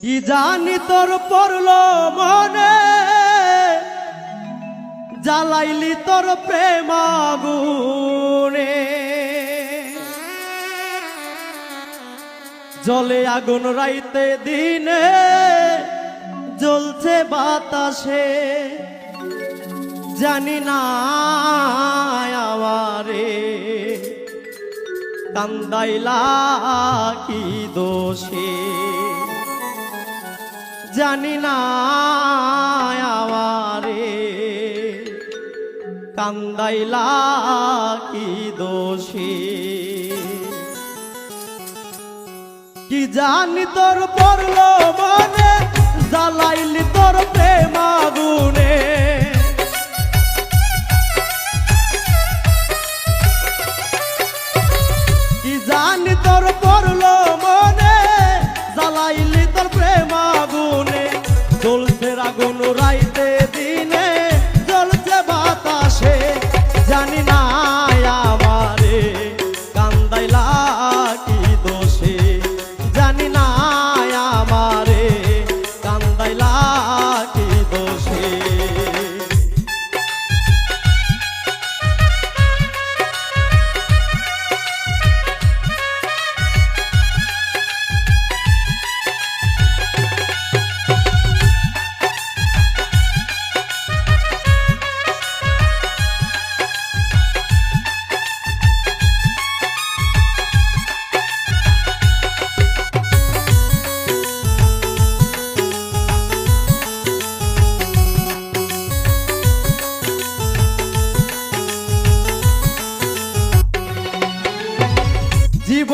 কি জানি তোর পড়ল মনে? জ্বালাইলি তোর প্রেম আগুনে জলে আগুন রাইতে দিনে জ্বলছে বাতাসে। জানি না আমারে কান্দাইলা কি দোষে। জানি না আমারে। কান্দাইলা কি দোষে? কি জানি তোর পড়ল মনে, জ্বালাইলি তোর প্রেম আগুনে। কি জানি তোর পড়ল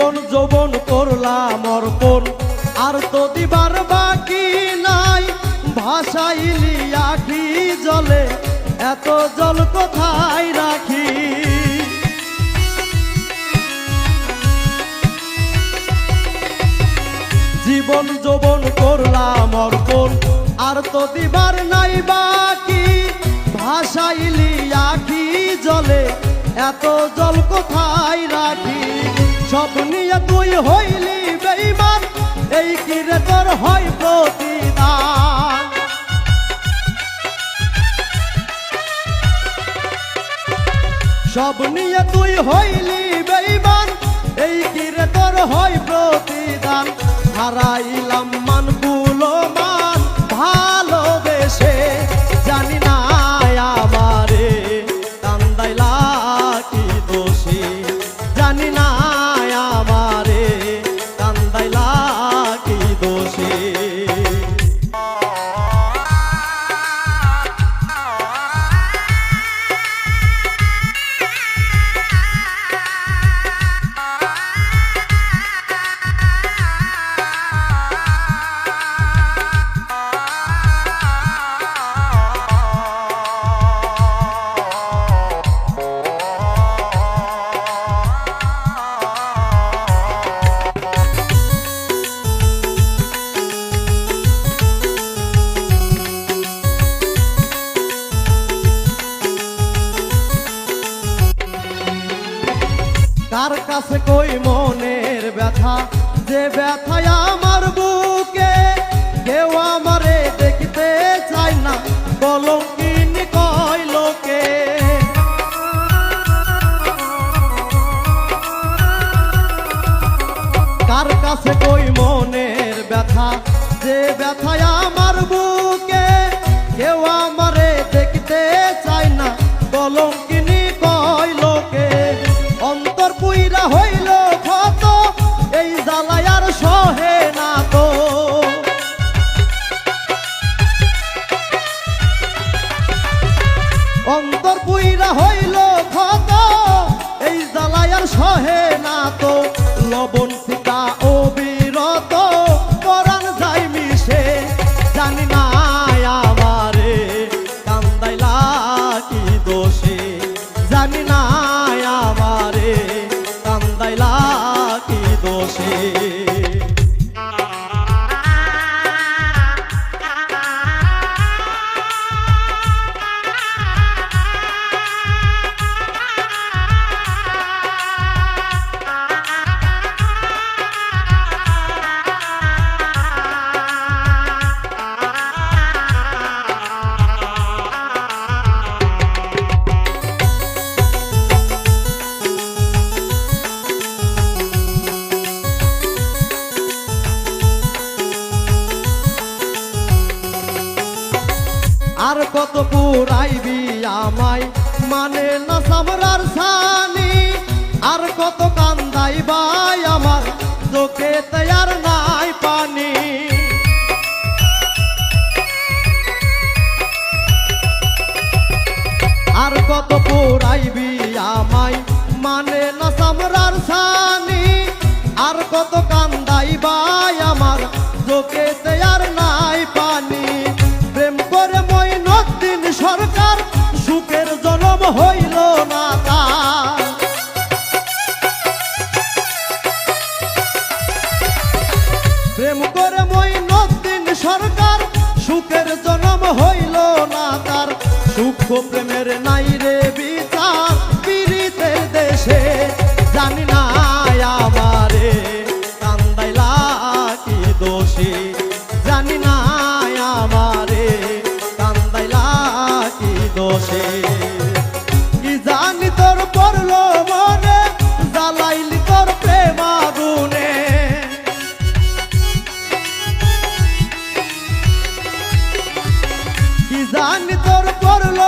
জীবন যৌবন করলাম অর্পণ। আর তো দিবার বাকি নাই ভাসাইলি আখি জলে, এত জল কোথায় রাখি? জীবন যৌবন করলাম অর্পণ। আর তো দিবার নাই বাকি ভাসাইলি আখি জলে, এত জল কোথায় রাখি? সব নিয়ে তুই হইলি বেইমান এই কিরে তোর হয় প্রতিদান? সব নিয়ে তুই হইলি বেইমান এই কিরে তোর হয় প্রতিদান? হারাইলাম কার কাছে কই মনের ব্যথা? যে ব্যথায় আমার বুকে কেউ আমারে দেখতে চায় না। কয় লোকে? কার কাছে কই মনের ব্যথা? যে ব্যথায় কত পুরাইবি আমায়? মানে না সামরার সা হইল না প্রেম করে মই মইনদ্দিন সরকার, সুখের জনম হইল না তার। সুখ প্রেমের নাই রে বিচার, পীড়িতের দেশে জানি না আমারে। মিজান তোর পড়ল